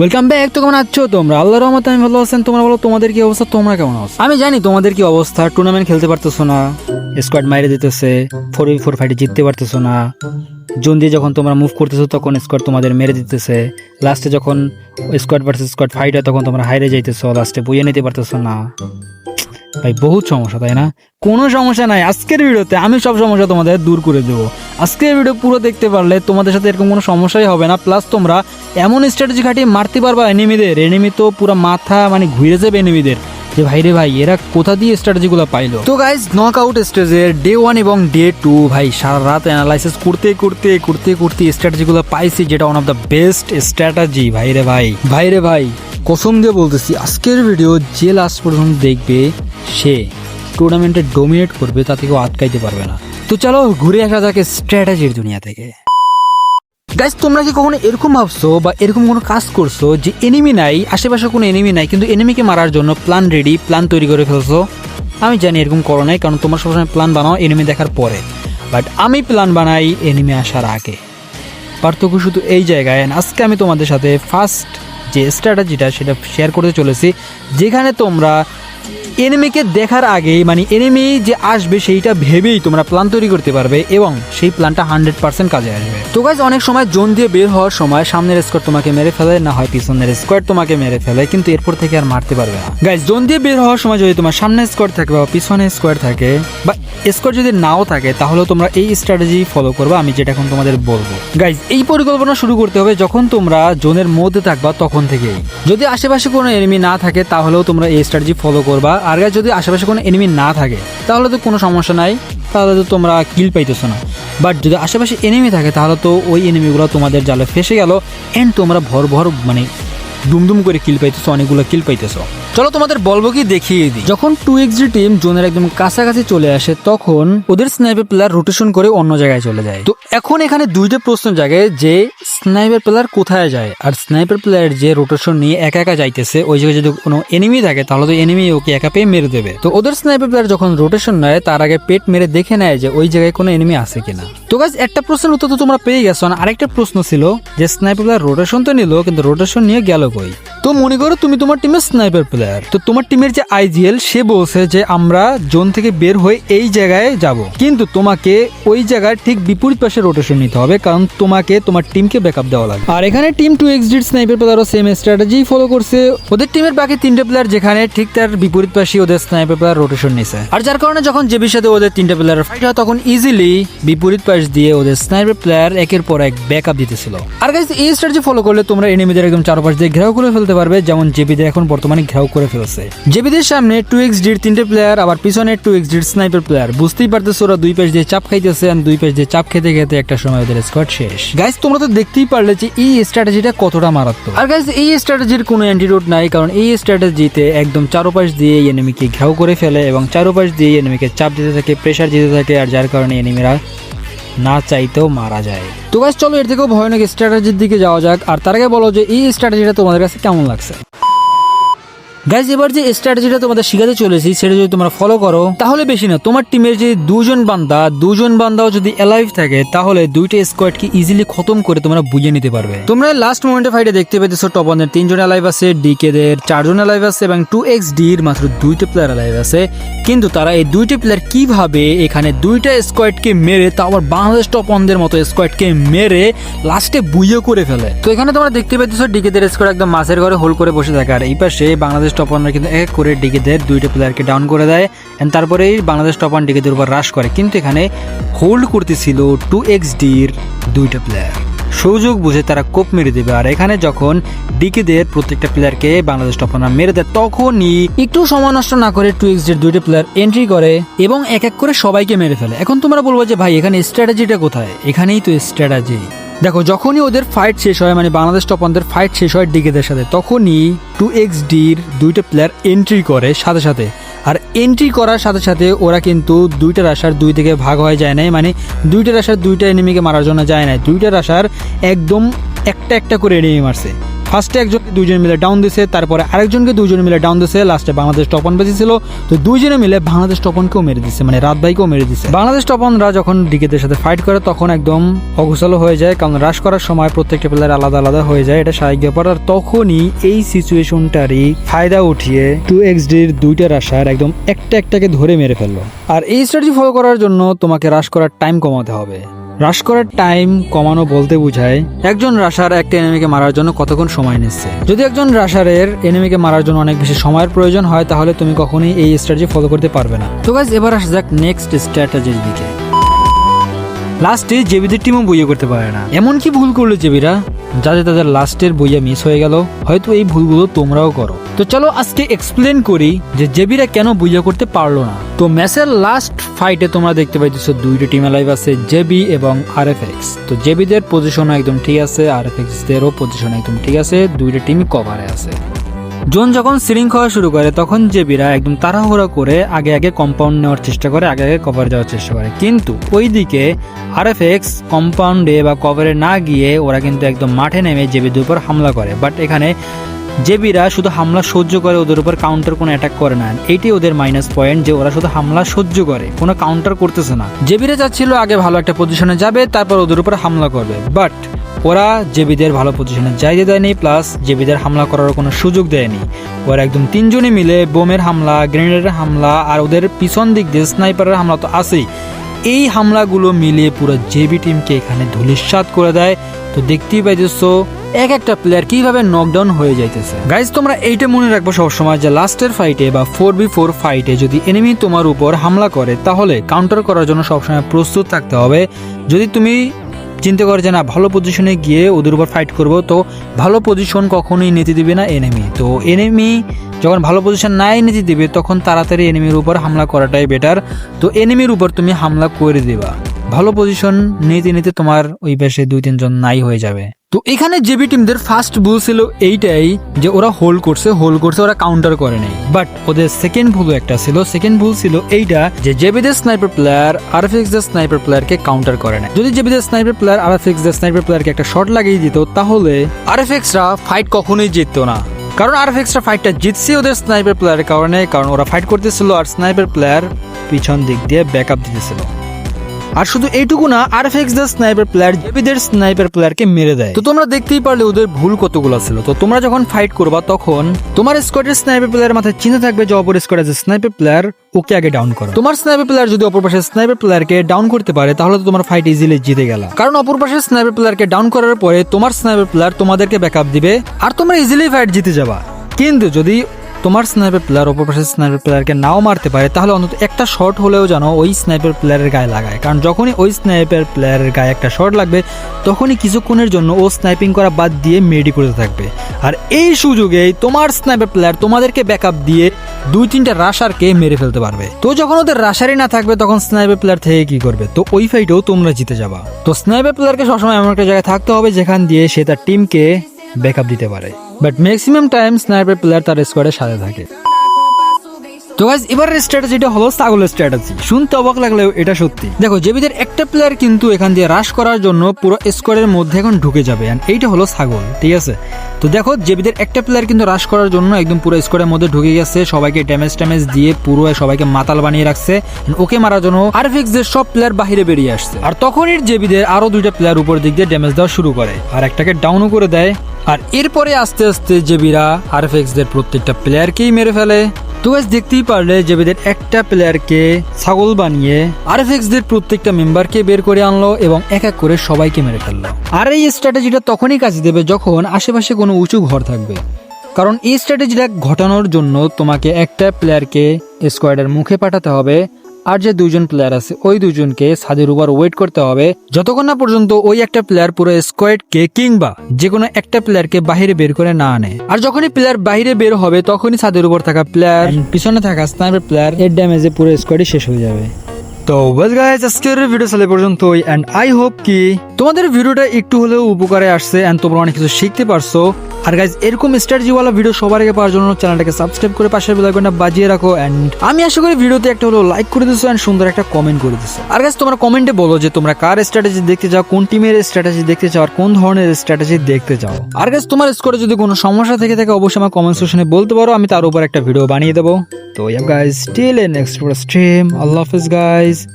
Welcome back তো কেমন আছো তোমরা? আল্লাহর রহমতে আমি ভালো আছেন তোমরা বলো, তোমাদের কি অবস্থা? তোমরা কেমন আছো? আমি জানি তোমাদের কি অবস্থা টুর্নামেন্ট খেলতে পারতেছো না স্কোয়াড মাইরে দিতেছে ফোর বি ফোর ফাইটে জিততে পারতেছো না। জোন দিয়ে যখন তোমরা মুভ করতেছো, তখন স্কোয়াড তোমাদের মেরে দিতেছে। লাস্টে যখন স্কোয়াড ভার্সেস স্কোয়াড ফাইট হয়, তখন তোমরা হাইরে যাইতেছো লাস্টে বইয়ে নিতে পারতেছো না। ভাই, বহুত সমস্যা, তাই না? কোনো সমস্যা নাই, আজকের ভিডিওতে আমি সব সমস্যা তোমাদের দূর করে দেবো। আজকের ভিডিও পুরো দেখতে পারলে তোমাদের সাথে এরকম কোনো সমস্যাই হবে না। প্লাস তোমরা এমন স্ট্র্যাটেজি খাটিয়ে মারতে পারবা এনিমিদের এনিমি তো পুরো মাথা মানে ঘুরে যাবে এনিমিদের যে ভাই রে ভাই, এরা কোথা দিয়ে স্ট্র্যাটেজিগুলো পাইলো? তো গাইজ নক আউট স্টেজের ডে ওয়ান এবং ডে টু ভাই, সারা রাত অ্যানালাইসিস করতে করতে করতে করতে স্ট্র্যাটেজিগুলো পাইছি, যেটা one of the best strategy ভাই রে ভাই। ভাই রে ভাই, কসম দিয়ে বলতেছি, আজকের ভিডিও যে লাস্ট পর্যন্ত দেখবে, সে টুর্নামেন্টে ডোমিনেট করবে তা থেকেও আটকাইতে পারবে না। তো চলো ঘুরে আসা যাক স্ট্র্যাটেজির দুনিয়া থেকে। গাইজ তোমরা কি কখনো এরকম ভাবছ বা এরকম কোনো কাজ করছ যে এনিমি নাই, আশেপাশে কোনো এনিমি নাই, কিন্তু এনিমিকে মারার জন্য প্ল্যান রেডি প্ল্যান তৈরি করে ফেলছো? আমি জানি এরকম করো নাই, কারণ তোমরা সবসময় প্ল্যান বানাও এনিমি দেখার পরে। বাট আমি প্ল্যান বানাই এনিমি আসার আগে। পার্থক্য শুধু এই জায়গায় আজকে আমি তোমাদের সাথে ফার্স্ট যে স্ট্র্যাটেজিটা সেটা শেয়ার করতে চলেছি, যেখানে তোমরা এনিমিকে দেখার আগেই মানে এনিমি যে আসবে সেইটা ভেবেই তোমরা প্ল্যান তৈরি করতে পারবে এবং সেই প্ল্যানটা হান্ড্রেড পার্সেন্ট কাজে আসবে। তো গাইজ অনেক সময় জোন দিয়ে বের হওয়ার সময় সামনের স্কোয়াড তোমাকে মেরে ফেলে, না হয় পিছনের স্কোয়াড তোমাকে মেরে ফেলে, কিন্তু এরপর থেকে আর মারতে পারবে না। গাইজ জোন দিয়ে বের হওয়ার সময় যদি তোমার সামনে স্কোয়াড থাকে বা পিছনে স্কোয়াড থাকে, বা স্কোয়াড যদি নাও থাকে তাহলে তোমরা এই স্ট্র্যাটেজি ফলো করবে, আমি যেটা এখন তোমাদের বলব। গাইজ এই পরিকল্পনা শুরু করতে হবে যখন তোমরা জোনের মধ্যে থাকবা তখন থেকেই। যদি আশেপাশে কোনো এনিমি না থাকে, তাহলেও তোমরা এই স্ট্র্যাটেজি ফলো করবা। আর যদি আশেপাশে কোনো এনিমি না থাকে, তাহলে তো কোনো সমস্যা নাই। তাহলে তো তোমরা কিল পাইতেছো না। বাট যদি আশেপাশে এনিমি থাকে, তাহলে তো ওই এনিমিগুলো তোমাদের জালে ফেসে গেল। এন্ড তোমরা ভর ভর মানে দুমদুম করে কিল পাইতেছো, অনেকগুলো কিল পাইতেছো। চলো তোমাদের বলব কি দেখিয়ে দিই। যখন টু এক্সি টিম জোনের একদম কাছাকাছি চলে আসে, তখন ওদের স্নাইপার প্লেয়ার রোটেশন করে অন্য জায়গায় চলে যায়। তো এখন এখানে দুইটা প্রশ্ন জাগে যে স্নাইপার প্লেয়ার কোথায় যায়? আর স্নাইপার প্লেয়ার যে রোটেশন নিয়ে একা একা যাইতেছে, ওই জায়গায় যদি কোনো এনিমি থাকে, তাহলে তো এনিমি ওকে একা পেয়ে মেরে দেবে। তো ওদের স্নাইপার প্লেয়ার যখন রোটেশন নেয়, তার আগে পেট মেরে দেখে নেয় যে, ওই জায়গায় কোনো এনিমি আছে কিনা। তো গাছ একটা প্রশ্নের উত্তর তো তোমরা পেয়ে গেছো আর আরেকটা প্রশ্ন ছিল যে স্নাইপার প্লেয়ার রোটেশন তো নিল, কিন্তু রোটেশন নিয়ে গেল কই? তো মনে করো তুমি তোমার টিমের স্নাইপার প্লেয়ার তো তোমার টিমের যে আইজিএল, সে বলছে যে আমরা জোন থেকে বের হয়ে এই জায়গায় যাব। কিন্তু তোমাকে ওই জায়গায় ঠিক বিপরীত পাশে রোটেশন নিতে হবে, কারণ তোমাকে, তোমার টিমকে ব্যাকআপ দেওয়া লাগবে। আর এখানে টিম টু এক্স ডির স্নাইপার প্লেয়ারও সেম স্ট্র্যাটেজি ফলো করছে। ওদের টিমের বাকি তিনটে প্লেয়ার যেখানে ঠিক তার বিপরীত পাশে ওদের স্নাইপার প্লেয়ার রোটেশন নিছে। আর যার কারণে যখন জেবির সাথে ওদের তিনটে প্লেয়ার ফাইট হয়, তখন ইজিলি বিপরীত পাশ দিয়ে ওদের স্নাইপার প্লেয়ার একের পর এক ব্যাকআপ দিতেছিল। আর গাইস এই স্ট্র্যাটেজি ফলো করলে তোমরা এনিমিদের একদম চারপাশ দিয়ে ঘেরাও করে ফেলতে পারবে, যেমন জেবিদের এখন বর্তমানে ঘেরাও করে ফেলছে। জেবিদের সামনে টু এক্স ডির তিনটে প্লেয়ার আবার পিছনে টু এক্স ডির স্নাইপার প্লেয়ার বুঝতেই পারতেছো ওরা দুই পাশ দিয়ে চাপ খাইতেছে আর দুই পাশ দিয়ে চাপ খেতে খেতে একটা সময় ওদের স্কোয়াড শেষ। গাইস তোমরা তো দেখতেই পারলে যে এই স্ট্র্যাটেজিটা কতটা মারাত্মক। আর গাইস এই স্ট্র্যাটেজির কোনো অ্যান্টিডোট নাই, কারণ এই স্ট্র্যাটেজিতে একদম চারোপাশ দিয়ে এনিমিকে ঘেরাও করে ফেলে এবং চারোপাশ দিয়ে এনিমিকে চাপ দিতে থাকে প্রেসার দিতে থাকে আর যার কারণে এনিমিরা না চাইতেও মারা যায়। তো গাইস চলো এর থেকেও ভয়ানক স্ট্র্যাটেজির দিকে যাওয়া যাক। আর তার আগে বলো যে এই স্ট্র্যাটেজিটা তোমাদের কাছে কেমন লাগছে? গাইজ এবার যে স্ট্র্যাটেজিটা তোমাদের শিখাতে চলেছি, সেটা যদি তোমরা ফলো করো, তাহলে বেশি না, তোমার টিমের যে দুজন বান্দা, দুজন বান্দাও যদি অ্যালাইভ থাকে, তাহলে দুইটা স্কোয়াড স্কোয়াডকে ইজিলি খতম করে তোমরা বুঝে নিতে পারবে। তোমরা লাস্ট মোমেন্টে ফাইটে দেখতে পেতেছো ওয়ানের তিনজন অ্যালাইভ আছে ডিকে দের চারজন অ্যালাইভ আছে, এবং টু এক্স ডির মাত্র দুইটা প্লেয়ার অ্যালাইভ আছে। কিন্তু তারা এই দুইটা প্লেয়ার কীভাবে এখানে দুইটা স্কোয়াডকে মেরে, তা আবার বাংলাদেশ টপ ওয়ানদের মতো স্কোয়াডকে মেরে লাস্টে বুইয়ে করে ফেলে। তো এখানে তোমরা দেখতে পেতেছো ডিকেদের স্কোয়াড একদম মাছের ঘরে হোল করে বসে থাকে, আর এই পাশে বাংলাদেশ টপ ওয়ানরা কিন্তু এক করে ডিকেদের দুইটা প্লেয়ারকে ডাউন করে দেয় এন্ড তারপরেই বাংলাদেশ টপ ওয়ান ডিকেদের উপর হ্রাস করে। কিন্তু এখানে হোল্ড করতেছিল টু এক্স ডির দুইটা প্লেয়ার সুযোগ বুঝে তারা কোপ মেরে দেবে, আর এখানে যখন ডিকেদের প্রত্যেকটা প্লেয়ারকে বাংলাদেশ টপানা মেরে দেয়, তখনই একটু সময় নষ্ট না করে টু এক্স দুইটা প্লেয়ার এন্ট্রি করে এবং এক এক করে সবাইকে মেরে ফেলে। এখন তোমরা বলব যে, ভাই, এখানে স্ট্র্যাটেজিটা কোথায়? এখানেই তো স্ট্র্যাটেজি দেখো, যখনই ওদের ফাইট শেষ হয় মানে বাংলাদেশ টপনদের ফাইট শেষ হয় ডিগেদের সাথে, তখনই টু এক্স ডির দুইটা প্লেয়ার এন্ট্রি করে সাথে সাথে। আর এন্ট্রি করার সাথে সাথে ওরা কিন্তু দুইটা রাশার দুই থেকে ভাগ হয়ে যায় নাই মানে দুইটা রাশার দুইটা এনিমিকে মারার জন্য যায় নাই। দুইটা রাশার একদম একটা একটা করে এনিমি মারছে। ফার্স্টে একজন দুইজন মিলে ডাউন দিছে, তারপরে আরেকজনকে দুইজন মিলে ডাউন দিছে লাস্টে বাংলাদেশ টপন বেঁচে ছিল। তো দুইজনে মিলে বাংলাদেশ টপনকেও মেরে দিছে মানে রাত ভাইকেও মেরে দিছে। বাংলাদেশ টপনরা যখন ডিকেদের সাথে ফাইট করে, তখন একদম অঘোষালো হয়ে যায়, কারণ রাশ করার সময় প্রত্যেকটা প্লেয়ার আলাদা আলাদা হয়ে যায়, এটা স্বাভাবিক ব্যাপার। আর তখনই এই সিচুয়েশনটারই ফায়দা উঠিয়ে টু এক্স ডির দুইটা রাশার একদম একটা একটাকে ধরে মেরে ফেলল। আর এই স্ট্র্যাটেজি ফলো করার জন্য তোমাকে রাশ করার টাইম কমাতে হবে। রাশ করার টাইম কমানো বলতে বোঝায় একজন রাশার একটা এনিমিকে মারার জন্য কতক্ষণ সময় নিচ্ছে। যদি একজন রাশারের এনিমিকে মারার জন্য অনেক বেশি সময়ের প্রয়োজন হয়, তাহলে তুমি কখনোই এই স্ট্র্যাটেজি ফলো করতে পারবে না। তো গাইজ এবার আসা যাক নেক্সট স্ট্র্যাটেজির দিকে। লাস্টে জেবিদের টিমও বইয়ে করতে পারে না। এমন কি ভুল করল জেবিরা? যাতে তাদের লাস্টের বইয়া মিস হয়ে গেল, হয়তো এই ভুলগুলো তোমরাও করো। তো চলো আজকে এক্সপ্লেন করি যে জেবিরা কেন বইয়া করতে পারল না। তো ম্যাচের লাস্ট ফাইটে তোমরা দেখতে পাইতেছো দুইটা টিম লাইভ আছে, জেবি এবং আর এফ এক্স তো জেবিদের পজিশনও একদম ঠিক আছে আর এফ এক্স দেরও পজিশন একদম ঠিক আছে, দুইটা টিম কভারে আছে। জোন যখন সিলিং খাওয়া শুরু করে, তখন জেবিরা একদম তাড়াহুড়া করে আগে আগে কম্পাউন্ড নেওয়ার চেষ্টা করে, আগে আগে কভার যাওয়ার চেষ্টা করে। কিন্তু ওইদিকে আরএফএক্স কম্পাউন্ডে বা কভারে না গিয়ে ওরা কিন্তু একদম মাঠে নেমে জেবিদের উপর হামলা করে। বাট এখানে জেবিরা শুধু হামলা সহ্য করে, ওদের উপর কাউন্টার কোনো অ্যাটাক করে না। এইটি ওদের মাইনাস পয়েন্ট যে ওরা শুধু হামলা সহ্য করে, কোনো কাউন্টার করতেছে না। জেবিরা চাচ্ছিল আগে ভালো একটা পজিশনে যাবে, তারপর ওদের উপর হামলা করবে। বাট ওরা জেবিদের ভালো পজিশনে যাইতে দেয়নি প্লাস জেবিদের হামলা করার কোনো সুযোগ দেয়নি। ওরা একদম তিনজনে মিলে বোমের হামলা গ্রেনেডের হামলা, আর ওদের পিছন দিক দিয়ে স্নাইপারের হামলা তো আছেই। এই হামলাগুলো মিলিয়ে পুরো জেবি টিমকে এখানে ধুলিস্বাদ করে দেয়। তো দেখতেই পাইতেছো, এক একটা প্লেয়ার কীভাবে নকডাউন হয়ে যাইতেছে। গাইজ তোমরা এইটা মনে রাখব সবসময় যে লাস্টের ফাইটে বা ফোর বি ফোর ফাইটে যদি এনিমি তোমার উপর হামলা করে, তাহলে কাউন্টার করার জন্য সবসময় প্রস্তুত থাকতে হবে। যদি তুমি চিন্তা করে যে না, ভালো পজিশনে গিয়ে ওদের উপর ফাইট করব, তো ভালো পজিশন কখনোই নিতে দিবে না এনিমি তো এনিমি যখন ভালো পজিশন নাই নিতে দিবে, তখন তাড়াতাড়ি এনিমির উপর হামলা করাটাই বেটার তো এনিমির উপর তুমি হামলা করে দিবা। ভালো পজিশন নিতে নিতে তোমার ওই পাশে দুই তিনজন নাই হয়ে যাবে। তো এখানে জেবি টিমদের ফার্স্ট ভুল ছিল এইটাই যে ওরা হোল্ড করছে হোল্ড করছে, ওরা কাউন্টার করে নাই। বাট ওদের সেকেন্ড ভুলও একটা ছিল সেকেন্ড ভুল ছিল এইটা যে জেবিদের স্নাইপার প্লেয়ার আরএফএক্স দের স্নাইপার প্লেয়ারকে কাউন্টার করে না যদি জেবিদের স্নাইপার প্লেয়ার আরএফএক্স দের স্নাইপার প্লেয়ারকে একটা শট লাগিয়ে দিত, তাহলে আরএফএক্সরা ফাইট কখনোই জিততো না। কারণ আরএফএক্সরা ফাইটটা জিতছে ওদের স্নাইপার প্লেয়ারের কারণে, কারণ ওরা ফাইট করতেছিল আর স্নাইপার প্লেয়ার পিছন দিক দিয়ে ব্যাকআপ দিতেছিল। আর শুধু এইটুকু না আরএফএক্স দ্য স্নাইপার প্লেয়ার জেবিদের স্নাইপার প্লেয়ারকে মেরে দেয়। তো তোমরা দেখতেই পারলে ওদের ভুল কতগুলো ছিল। তো তোমরা যখন ফাইট করবা, তখন তোমার স্কোয়াডের স্নাইপার প্লেয়ার মাথায় চিন্তা থাকবে যে অপর স্কোয়াডের যে স্নাইপার প্লেয়ার ওকে আগে ডাউন করো। তোমার স্নাইপার প্লেয়ার যদি অপর পাশের স্নাইপার প্লেয়ারকে ডাউন করতে পারে, তাহলে তো তোমার ফাইট ইজিলি জিতে গেল। কারণ অপর পাশের স্নাইপার প্লেয়ারকে ডাউন করার পরে তোমার স্নাইপার প্লেয়ার তোমাদেরকে ব্যাকআপ দিবে, আর তোমরা ইজিলি ফাইট জিতে যাবা। কিন্তু যদি তোমার স্নাইপার প্লেয়ার অপর পাশের স্নাইপার প্লেয়ারকে নাও মারতে পারে, তাহলে অন্তত একটা শট হলেও যেন ওই স্নাইপার প্লেয়ারের গায়ে লাগায়। কারণ যখনই ওই স্নাইপার প্লেয়ারের গায়ে একটা শট লাগবে, তখনই কিছুক্ষণের জন্য ও স্নাইপিং করা বাদ দিয়ে মেডি করতে থাকবে। আর এই সুযোগেই তোমার স্নাইপার প্লেয়ার তোমাদেরকে ব্যাকআপ দিয়ে দুই তিনটা রাশারকে মেরে ফেলতে পারবে। তো যখন ওদের রাশারই না থাকবে, তখন স্নাইপার প্লেয়ার থেকে কি করবে? তো ওই ফাইটেও তোমরা জিতে যাবা। তো স্নাইপার প্লেয়ারকে সবসময় এমন একটা জায়গায় থাকতে হবে, যেখান দিয়ে সে তার টিমকে ব্যাকআপ দিতে পারে। But maximum time sniper player তার স্কোয়াডের সাথে থাকে। তো গাইজ এবারের স্ট্র্যাটেজিটা হলো ছাগলের স্ট্র্যাটেজি শুনতে অবাক লাগলেও এটা সত্যি। দেখো জেবিদের একটা প্লেয়ার কিন্তু এখান দিয়ে হ্রাস করার জন্য পুরো স্কোয়াডের মধ্যে এখন ঢুকে যাবে, and এইটা হলো ছাগল, ঠিক আছে? তো দেখো জেবিদের একটা প্লেয়ার কিন্তু হ্রাস করার জন্য একদম পুরো স্কোয়াডের মধ্যে ঢুকে গেছে, সবাইকে ড্যামেজ ট্যামেজ দিয়ে পুরো সবাইকে মাতাল বানিয়ে রাখছে ওকে মারার জন্য আরফিক্স দের সব প্লেয়ার বাহিরে বেরিয়ে আসছে। আর তখনই জেবিদের আরও দুইটা প্লেয়ার উপর দিক দিয়ে ড্যামেজ দেওয়া শুরু করে, আর একটাকে ডাউনও করে দেয়। আর এরপরে আস্তে আস্তে জেবিরা আরফিক্স দের প্রত্যেকটা প্লেয়ারকেই মেরে ফেলে? তো গাছ দেখতেই পারলে জেবিদের একটা প্লেয়ারকে ছাগল বানিয়ে আর দের প্রত্যেকটা মেম্বারকে বের করে আনলো এবং এক এক করে সবাইকে মেরে ফেলল। আর এই স্ট্র্যাটেজিটা তখনই কাজে দেবে যখন আশেপাশে কোনো উঁচু ঘর থাকবে। কারণ এই স্ট্র্যাটেজিটা ঘটানোর জন্য তোমাকে একটা প্লেয়ারকে স্কোয়াডের মুখে পাঠাতে হবে। আর যে দুজন প্লেয়ার আছে, ওই দুজনকে ছাদের উপর ওয়েট করতে হবে। যতক্ষণ না পর্যন্ত ওই একটা প্লেয়ার পুরো স্কোয়াডকে কিংবা যে কোনো একটা প্লেয়ারকে বাহিরে বের করে না আনে। আর যখনই প্লেয়ার বাহিরে বের হবে, তখনই ছাদের উপর থাকা প্লেয়ার পিছনে থাকা স্নাইপার প্লেয়ার এর ড্যামেজে পুরো স্কোয়াডই শেষ হয়ে যাবে। তো ওয়েল গাইজ আজকের ভিডিও সালে পর্যন্তই এন্ড আই হোপ কি তোমাদের ভিডিওটা একটু হলেও উপকারে আসছে এন্ড তোমরা অনেক কিছু শিখতে পারছ। আর গাইজ এরকম স্ট্র্যাটেজিওয়ালা ভিডিও সবার আগে পাওয়ার জন্য চ্যানেলটাকে সাবস্ক্রাইব করে পাশের বেল আইকনটা বাজিয়ে রাখো এন্ড আমি আশা করি ভিডিওতে একটা হলো লাইক করে দিছো এন্ড সুন্দর একটা কমেন্ট করে দিছো। আর গাইজ তোমরা কমেন্টে বলো যে তোমরা কার স্ট্র্যাটেজি দেখতে চাও, কোন টিমের স্ট্র্যাটেজি দেখতে চাও, আর কোন ধরনের স্ট্র্যাটেজি দেখতে চাও। আর গাইজ তোমার স্কোরে যদি কোনো সমস্যা থেকে থাকে, অবশ্যই আমার কমেন্ট সেকশনে বলতে পারো, আমি তার উপর একটা ভিডিও বানিয়ে দেবো। So yeah guys, till the next stream. Allah Hafiz guys.